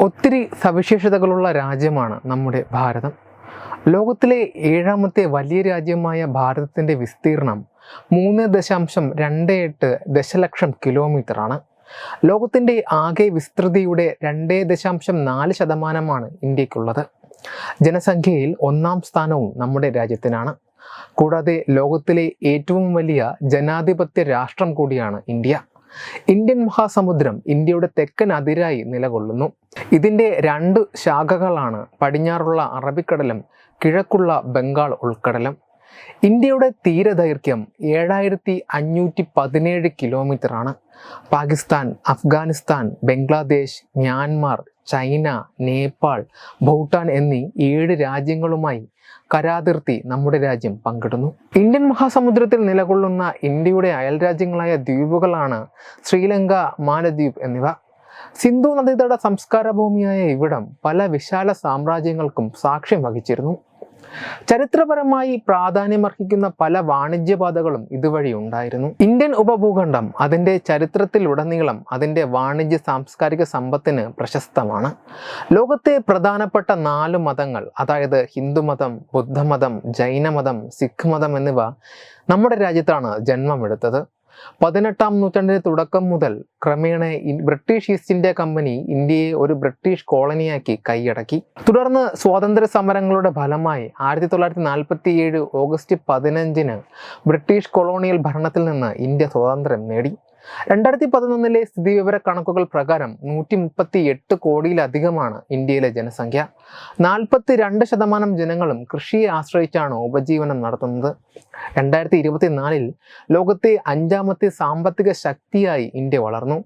ഒത്തിരി സവിശേഷതകളുള്ള രാജ്യമാണ് നമ്മുടെ ഭാരതം. ലോകത്തിലെ ഏഴാമത്തെ വലിയ രാജ്യമായ ഭാരതത്തിന്റെ വിസ്തീർണം മൂന്ന് ദശാംശം രണ്ട് എട്ട് ദശലക്ഷം കിലോമീറ്ററാണ്. ലോകത്തിന്റെ ആകെ വിസ്തൃതിയുടെ രണ്ട് ദശാംശം നാല് ശതമാനമാണ് ഇന്ത്യക്കുള്ളത്. ജനസംഖ്യയിൽ ഒന്നാം സ്ഥാനവും നമ്മുടെ രാജ്യത്തിനാണ്. കൂടാതെ ലോകത്തിലെ ഏറ്റവും വലിയ ജനാധിപത്യ രാഷ്ട്രം കൂടിയാണ് ഇന്ത്യ. ഇന്ത്യൻ മഹാസമുദ്രം ഇന്ത്യയുടെ തെക്കൻ അതിരായി നിലകൊള്ളുന്നു. ഇതിന്റെ രണ്ട് ശാഖകളാണ് പടിഞ്ഞാറുള്ള അറബിക്കടലും കിഴക്കുള്ള ബംഗാൾ ഉൾക്കടലും. ഇന്ത്യയുടെ തീരദൈർഘ്യം ഏഴായിരത്തി അഞ്ഞൂറ്റി പതിനേഴ് കിലോമീറ്റർ ആണ് പാകിസ്ഥാൻ അഫ്ഗാനിസ്ഥാൻ ബംഗ്ലാദേശ് മ്യാൻമാർ ചൈന നേപ്പാൾ ഭൂട്ടാൻ എന്നീ ഏഴ് രാജ്യങ്ങളുമായി കരാതിർത്തി നമ്മുടെ രാജ്യം പങ്കിടുന്നു. ഇന്ത്യൻ മഹാസമുദ്രത്തിൽ നിലകൊള്ളുന്ന ഇന്ത്യയുടെ അയൽ രാജ്യങ്ങളായ ദ്വീപുകളാണ് ശ്രീലങ്ക മാലദ്വീപ് എന്നിവ. സിന്ധു നദീതട സംസ്കാര ഭൂമിയായ ഇവിടം പല വിശാല സാമ്രാജ്യങ്ങൾക്കും സാക്ഷ്യം വഹിച്ചിരുന്നു. ചരിത്രപരമായി പ്രാധാന്യമർഹിക്കുന്ന പല വാണിജ്യപാതകളും ഇതുവഴി ഉണ്ടായിരുന്നു. ഇന്ത്യൻ ഉപഭൂഖണ്ഡം അതിന്റെ ചരിത്രത്തിലുടനീളം അതിന്റെ വാണിജ്യ സാംസ്കാരിക സമ്പത്തിന് പ്രശസ്തമാണ്. ലോകത്തെ പ്രധാനപ്പെട്ട നാല് മതങ്ങൾ അതായത് ഹിന്ദുമതം ബുദ്ധമതം ജൈനമതം സിഖ് മതം എന്നിവ നമ്മുടെ രാജ്യത്താണ് ജന്മമെടുത്തത്. പതിനെട്ടാം നൂറ്റാണ്ടിന്റെ തുടക്കം മുതൽ ക്രമേണ ബ്രിട്ടീഷ് ഈസ്റ്റ് ഇന്ത്യ കമ്പനി ഇന്ത്യയെ ഒരു ബ്രിട്ടീഷ് കോളനിയാക്കി കൈയടക്കി. തുടർന്ന് സ്വാതന്ത്ര്യ സമരങ്ങളുടെ ഫലമായി ആയിരത്തി തൊള്ളായിരത്തി നാൽപ്പത്തി ഏഴ് ഓഗസ്റ്റ് പതിനഞ്ചിന് ബ്രിട്ടീഷ് കൊളോണിയൽ ഭരണത്തിൽ നിന്ന് ഇന്ത്യ സ്വാതന്ത്ര്യം നേടി. രണ്ടായിരത്തി പതിനൊന്നിലെ സ്ഥിതിവിവര കണക്കുകൾ പ്രകാരം നൂറ്റി മുപ്പത്തി എട്ട് കോടിയിലധികമാണ് ഇന്ത്യയിലെ ജനസംഖ്യ. നാൽപ്പത്തി രണ്ട് ശതമാനം ജനങ്ങളും കൃഷിയെ ആശ്രയിച്ചാണ് ഉപജീവനം നടത്തുന്നത്. രണ്ടായിരത്തി ഇരുപത്തിനാലിൽ ലോകത്തെ അഞ്ചാമത്തെ സാമ്പത്തിക ശക്തിയായി ഇന്ത്യ വളർന്നു.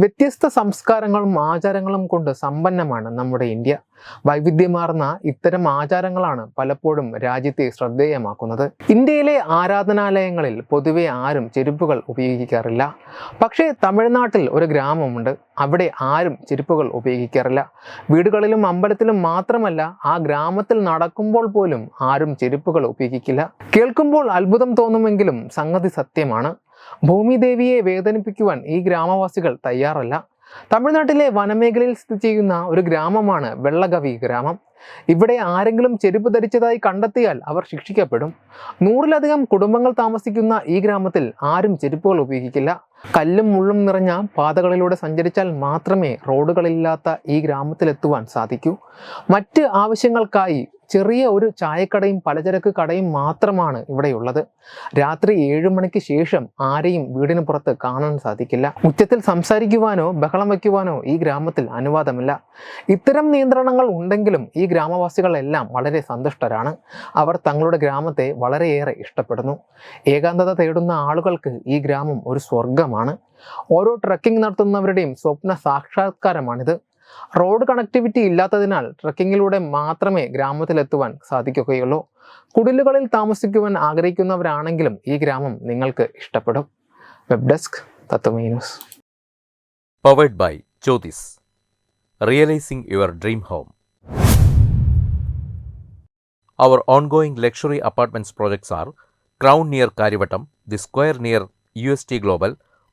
വ്യത്യസ്ത സംസ്കാരങ്ങളും ആചാരങ്ങളും കൊണ്ട് സമ്പന്നമാണ് നമ്മുടെ ഇന്ത്യ. വൈവിധ്യമാർന്ന ഇത്തരം ആചാരങ്ങളാണ് പലപ്പോഴും രാജ്യത്തെ ശ്രദ്ധേയമാക്കുന്നത്. ഇന്ത്യയിലെ ആരാധനാലയങ്ങളിൽ പൊതുവെ ആരും ചെരുപ്പുകൾ ഉപയോഗിക്കാറില്ല. പക്ഷേ തമിഴ്നാട്ടിൽ ഒരു ഗ്രാമമുണ്ട്. അവിടെ ആരും ചെരുപ്പുകൾ ഉപയോഗിക്കാറില്ല. വീടുകളിലും അമ്പലത്തിലും മാത്രമല്ല ആ ഗ്രാമത്തിൽ നടക്കുമ്പോൾ പോലും ആരും ചെരുപ്പുകൾ ഉപയോഗിക്കില്ല. കേൾക്കുമ്പോൾ അത്ഭുതം തോന്നുമെങ്കിലും സംഗതി സത്യമാണ്. ഭൂമിദേവിയെ വേദനിപ്പിക്കുവാൻ ഈ ഗ്രാമവാസികൾ തയ്യാറല്ല. തമിഴ്നാട്ടിലെ വനമേഖലയിൽ സ്ഥിതി ചെയ്യുന്ന ഒരു ഗ്രാമമാണ് വെള്ളഗവി ഗ്രാമം. ഇവിടെ ആരെങ്കിലും ചെരുപ്പ് ധരിച്ചതായി കണ്ടെത്തിയാൽ അവർ ശിക്ഷിക്കപ്പെടും. നൂറിലധികം കുടുംബങ്ങൾ താമസിക്കുന്ന ഈ ഗ്രാമത്തിൽ ആരും ചെരുപ്പുകൾ ഉപയോഗിക്കില്ല. കല്ലും മുള്ളും നിറഞ്ഞ പാതകളിലൂടെ സഞ്ചരിച്ചാൽ മാത്രമേ റോഡുകളില്ലാത്ത ഈ ഗ്രാമത്തിലെത്തുവാൻ സാധിക്കൂ. മറ്റ് ആവശ്യങ്ങൾക്കായി ചെറിയ ഒരു ചായക്കടയും പലചരക്ക് കടയും മാത്രമാണ് ഇവിടെയുള്ളത്. രാത്രി ഏഴു മണിക്ക് ശേഷം ആരെയും വീടിന് പുറത്ത് കാണാൻ സാധിക്കില്ല. ഉച്ചത്തിൽ സംസാരിക്കുവാനോ ബഹളം വയ്ക്കുവാനോ ഈ ഗ്രാമത്തിൽ അനുവാദമില്ല. ഇത്തരം നിയന്ത്രണങ്ങൾ ഉണ്ടെങ്കിലും ഈ ഗ്രാമവാസികളെല്ലാം വളരെ സന്തുഷ്ടരാണ്. അവർ തങ്ങളുടെ ഗ്രാമത്തെ വളരെയേറെ ഇഷ്ടപ്പെടുന്നു. ഏകാന്തത തേടുന്ന ആളുകൾക്ക് ഈ ഗ്രാമം ഒരു സ്വർഗമാണ് ഓരോ ട്രക്കിംഗ് നടത്തുന്നവരുടെയും സ്വപ്ന സാക്ഷാത്കാരമാണിത്. റോഡ് കണക്ടിവിറ്റി ഇല്ലാത്തതിനാൽ ട്രക്കിങ്ങിലൂടെ മാത്രമേ ഗ്രാമത്തിലെത്തുവാൻ സാധിക്കുകയുള്ളൂ. കുടിലുകളിൽ താമസിക്കുവാൻ ആഗ്രഹിക്കുന്നവരാണെങ്കിലും ഈ ഗ്രാമം നിങ്ങൾക്ക് ഇഷ്ടപ്പെടും. Web desk Tatwamayi news luxury apartments projects R crown near Kariavattom the square near U S T Crown